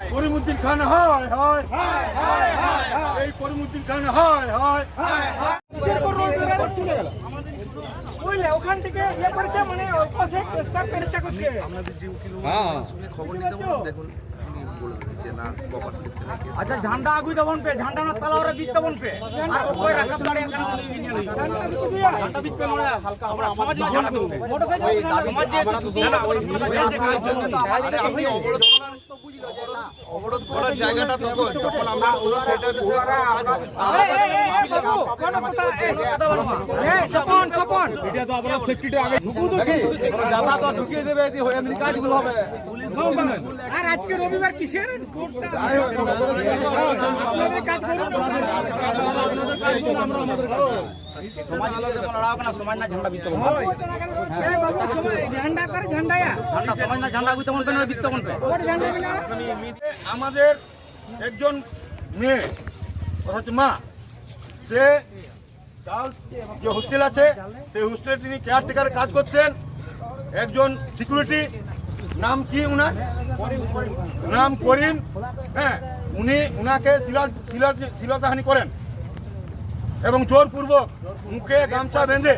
করিমুদ্দিন খান হয় হয় এই করিমুদ্দিন খান হয় হয় ওখান থেকে ইয়ে করেছে মানে ওই পাশে চেষ্টা চেষ্টা করছে খবর নিতে দেখুন উনি বলবেন যে না প্রপার সেকশন আচ্ছা ঝান্ডা আগুই দেবন পে ঝান্ডা না তালা ওরা বিত দেবন পে। আর ওই রাখাব দাঁড়িয়ে কেন ঝান্ডা বিত পে মানে হালকা আমরা সমাজ না ঝান্ডা বিত সমাজ যে না ওই আপনি অবরোধ অবরোধ করার জায়গাটা তখন যখন আমরা কোনো সেটা সপন সপন আর আজকে রবিবার কিসের? আপনাদের কাজ করুন। সমাজ যখন লড়াও না সমাজ না ঝান্ডা বিত দেবন এই বাবু সবাই ঝান্ডা করে ঝান্ডায়া ঝান্ডা সমাজ না ঝান্ডা আমাদের একজন মেয়ে হচ্ছে মা সে যে হোস্টেল আছে সেই হোস্টেলে তিনি কেয়ারটেকারের কাজ করতেন। একজন সিকিউরিটি নাম কি উনার? নাম করিম। হ্যাঁ উনি উনাকে শিলা- শিলা- শিলতাহানি করেন। এবং জোরপূর্বক মুখে গামছা বেঁধে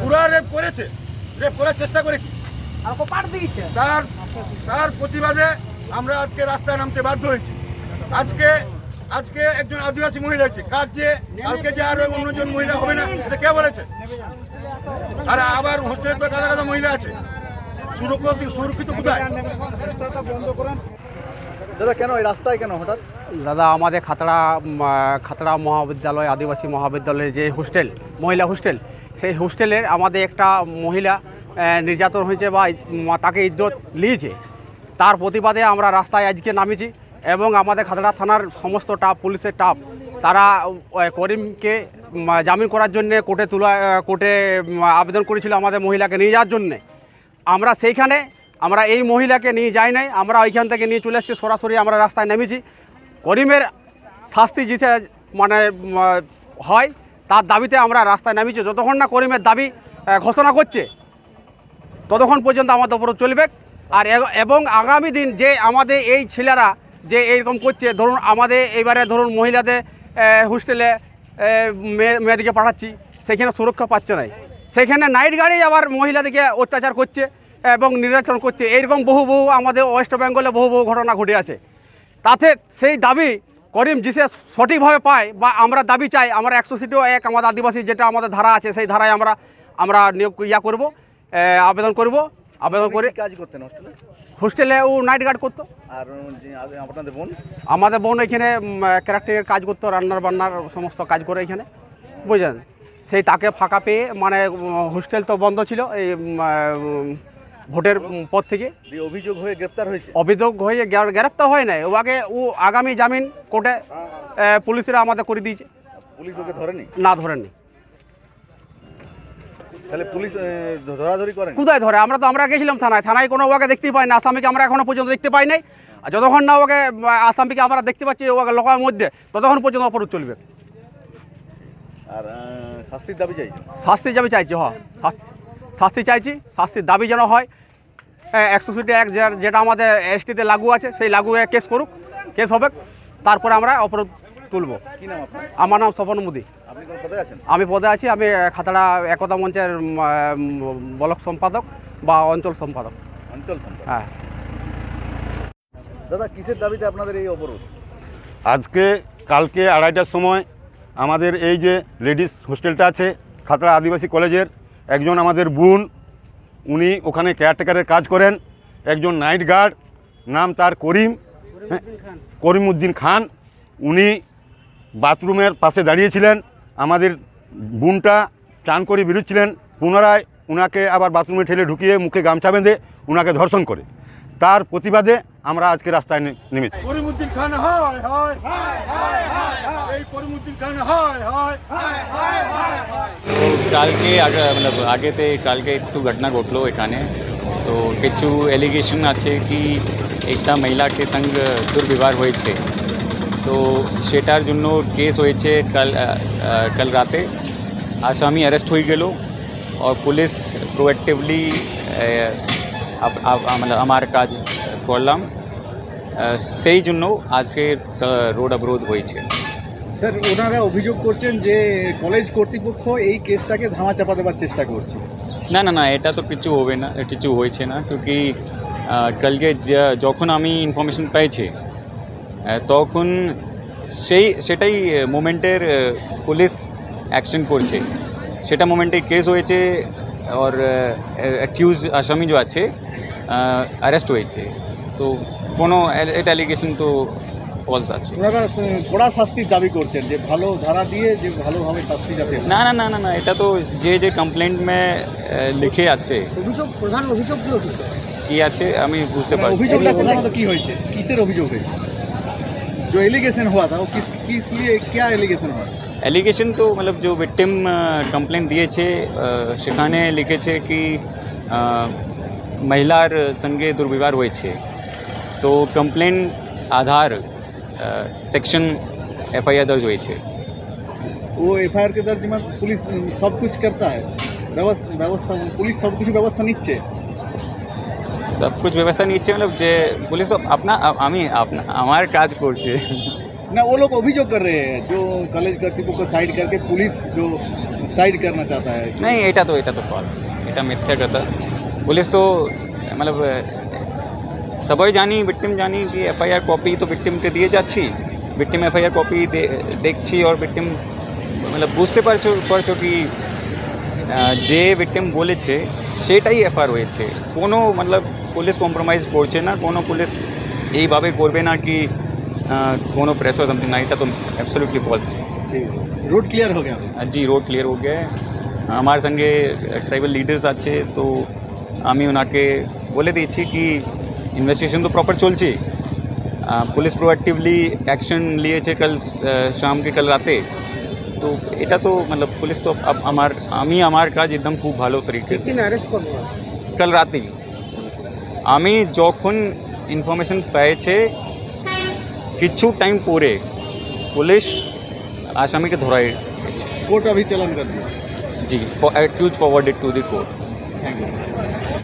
পুরা রেপ করেছে। রেপ করার চেষ্টা করে তার তার প্রতিবাদে আমরা আজকে রাস্তায় নামতে বাধ্য হয়েছি। আজকে আজকে একজন আদিবাসী মহিলা আছে কাজ যে কালকে যে আরও অন্যজন মহিলা হবে না এটা কে বলেছে? আর আবার হোস্টেলে তো গাদা গাদা মহিলা আছে। সুরক্ষিত সুরক্ষিত কোথায়? দাদা কেন এই রাস্তায় কেন হঠাৎ? দাদা, আমাদের খাতড়া খাতড়া মহাবিদ্যালয়, আদিবাসী মহাবিদ্যালয়ের যে হোস্টেল, মহিলা হোস্টেল, সেই হোস্টেলের আমাদের একটা মহিলা নির্যাতন হয়েছে বা তাকে ইজ্জত নিয়েছে তার প্রতিবাদে আমরা রাস্তায় আজকে নামেছি এবং আমাদের খাতড়া থানার সমস্ত টাপ, পুলিশের টাপ, তারা করিমকে জামিন করার জন্য কোর্টে তোলা কোর্টে আবেদন করেছিল আমাদের মহিলাকে নিয়ে যাওয়ার জন্যে। আমরা সেইখানে, আমরা এই মহিলাকে নিয়ে যাই নাই, আমরা ওইখান থেকে নিয়ে চলে এসেছি, সরাসরি আমরা রাস্তায় নেমেছি করিমের শাস্তি জিতে মানে হয়, তার দাবিতে আমরা রাস্তায় নামিয়েছি। যতক্ষণ না করিমের দাবি ঘোষণা করছে, ততক্ষণ পর্যন্ত আমাদের উপর চলবে। আর এবং আগামী দিন যে আমাদের এই ছেলেরা যে এইরকম করছে, ধরুন আমাদের এবারে ধরুন মহিলাদের হোস্টেলে মেয়েদিকে পাঠাচ্ছি, সেখানে সুরক্ষা পাচ্ছে না সেখানে নাইট গাড়ি আবার মহিলাদেরকে অত্যাচার করছে এবং নির্যাতন করছে। এইরকম বহু বহু আমাদের ওয়েস্ট বেঙ্গলে বহু বহু ঘটনা ঘটে আছে। তাতে সেই দাবি করিম জিসে সঠিকভাবে পায় বা আমরা দাবি চাই আমরা একশো সিটিও এক আমাদের আদিবাসী যেটা আমাদের ধারা আছে সেই ধারায় আমরা আমরা নিয়োগ ইয়া করব আবেদন করব আবেদন করে কাজ করতেন হোস্টেলে হোস্টেলে ও নাইট গার্ড করতো। আর আপনাদের বোন? আমাদের বোন এখানে ক্যারেক্টারের কাজ করতো রান্নার বান্নার সমস্ত কাজ করে এখানে বুঝলেন? সেই তাকে ফাঁকা পেয়ে মানে হোস্টেল তো বন্ধ ছিল এই ভোটের পর থেকে অভিযোগ হয়ে গ্রেপ্তার হয়েছে। অভিযোগ হয়ে গ্রেপ্তার হয় নাই। ও আগে ও আগামী জামিন কোর্টে আহ, পুলিশরা আমাদের করে দিয়েছে। পুলিশ ওকে ধরেনি? না ধরেননি। তাহলে পুলিশ ধরাধরি করেন? কোথায় ধরে? আমরা তো আমরা গেছিলাম থানায়। থানায় কোনো ওকে দেখতে পাই না আসামিকে আমরা এখনও পর্যন্ত দেখতে পাই নাই। আর যতক্ষণ না ওকে আসামিকে আমরা দেখতে পাচ্ছি ওকে লোকের মধ্যে ততক্ষণ পর্যন্ত অপরাধ চলবে। আর শাস্তির দাবি চাইছেন শাস্তি যাবে চাইছি হ। শাস্তি- শাস্তি চাইছি শাস্তির দাবি যেন হয়। একশো সিটি এক যেটা আমাদের এসটিতে লাগু আছে সেই লাগু কেস করুক কেস হবে। তারপরে আমরা অপরাধ তুলব। কি নাম আপনার? আমার নাম স্বপন মোদী। আপনি কোন পদে আছেন? আমি পদে আছি আমি খাতড়া একতা মঞ্চের ব্লক সম্পাদক বা অঞ্চল সম্পাদক। অঞ্চল হ্যাঁ। দাদা কিসের দাবিতে আপনাদের এই অবরোধ? আজকে কালকে আড়াইটার সময় আমাদের এই যে লেডিস হোস্টেলটা আছে খাতড়া আদিবাসী কলেজের একজন আমাদের বোন উনি ওখানে কেয়ারটেকারের কাজ করেন। একজন নাইট গার্ড নাম তার করিম। হ্যাঁ, করিমউদ্দিন খান। উনি বাথরুমের পাশে দাঁড়িয়েছিলেন। আমাদের বোনটা চান করে বেরোচ্ছিলেন। পুনরায় উনাকে আবার বাথরুমে ঠেলে ঢুকিয়ে মুখে গামছা বেঁধে উনাকে ধর্ষণ করে। তার প্রতিবাদে আমরা আজকে রাস্তায় নে- নেমেছি করিমউদ্দিন খান হয় হয় এই করিমউদ্দিন খান হয় হয় তো কালকে আগে मतलब আগে তে কালকে একটু ঘটনা ঘটলো এখানে তো কিছু এলিগেশন আছে কি একটা মহিলাকে সঙ্গ দুর্ব্যবহার হয়েছে তো সেটার জন্য কেস হয়েছে কাল আহ, আহ, কাল রাতে আসামি অ্যারেস্ট হয়ে গেল আর পুলিশ প্রোঅ্যাক্টিভলি মানে আমার কাজ করলাম। সেই জন্য আজকে রোড অবরোধ হয়েছে। স্যার ওনারা অভিযোগ করছেন যে কলেজ কর্তৃপক্ষ এই কেসটাকে ধামা চাপা দেওয়ার চেষ্টা করছে। না না না এটা তো কিছু হবে না কিছু হয়েছে না কি কালকে যখন আমি ইনফরমেশন পেয়েছি তখন সেই সেটাই মোমেন্টের পুলিশ অ্যাকশন করছে। সেটা মোমেন্টে কেস হয়েছে ওর એક્યુઝ আসামি যে আছে છે হয়েছে তো কোনো এটা অ্যালিগেশন তো ফলস আছে কড়া শাস্তির দাবি করছেন যে ভালো ধারা দিয়ে যে ভালোভাবে শাস্তি যাতে না না না না না এটা তো যে যে কমপ্লেন্ট মে লিখে আছে। অভিযোগ প্রধান অভিযোগ কি আছে আমি বুঝতে মানে পারছি অভিযোগটা কি হয়েছে? কিসের অভিযোগ হয়েছে? যে এলিগেশন হওয়া তা ও কিস किस लिए क्या एलिगेशन हुआ অ্যালিগেশন তো মতলব যে ভিকটিম কমপ্লেন দিয়েছে আহ, সেখানে লিখেছে কি আহ, মহিলার সঙ্গে দুর্ব্যবহার হয়েছে তো কমপ্লেন আধার সেকশন এফআইআর দর্জ হয়েছে वो एफ के दर्ज में पुलिस अम, सब कुछ करता है व्यवस्था व्यवस्था पुलिस सब कुछ व्यवस्था নিচ্ছে সব কুছ ব্যবস্থা নিচ্ছে মতলব যে পুলিশ তো আপনা আ- আমি আপনা আমার কাজ করছে ना वो लोग अभियोग कर रहे हैं जो कॉलेज कर्तृपक्ष को साइड करके पुलिस जो साइड करना चाहता है नहीं এটা তো এটা তো ফলস এটা মিথ্যা কথা পুলিশ তো মতলব সবাই জানি ভিকটিম জানি কি এফআইআর কপি তো ভিকটিমকে দিয়ে যাচ্ছি ভিকটিম এফআইআর কপি দেখছি আর ভিকটিম মতলব বুঝতে পারছো পারছো কি আহ, যে ভিকটিম বলেছে সেটাই এফআইআর হয়েছে কোনো মতলব পুলিশ কম্প্রোমাইজ করছে না কোনো পুলিশ এইভাবে করবে না কি আহ, কোনো প্রেস সামথিং না এটা তো অ্যাবসলিউটলি ফলস ठीक रोड क्लियर हो गया জি রোড ক্লিয়ার হয়ে গিয়ে আমার সঙ্গে ট্রাইবাল লিডার্স আছে তো আমি ওনাকে বলে দিয়েছি কি ইনভেস্টিগেশন তো প্রপার চলছে আহ, পুলিশ প্রোঅ্যাক্টিভলি অ্যাকশন নিয়েছে কাল আহ, শাম কে কাল রাতে তো এটা তো মতলব পুলিশ তো আব আমার আমি আমার কাজ একদম খুব ভালো তরিকে অ্যারেস্ট করবো কাল রাতেই আমি যখন ইনফরমেশন পেয়েছে किच्छू टाइम पूरे। पुलिस आसामी के धोराई। कोर्ट अभी चलन कर दिया। जी for accused forwarded to the court thank you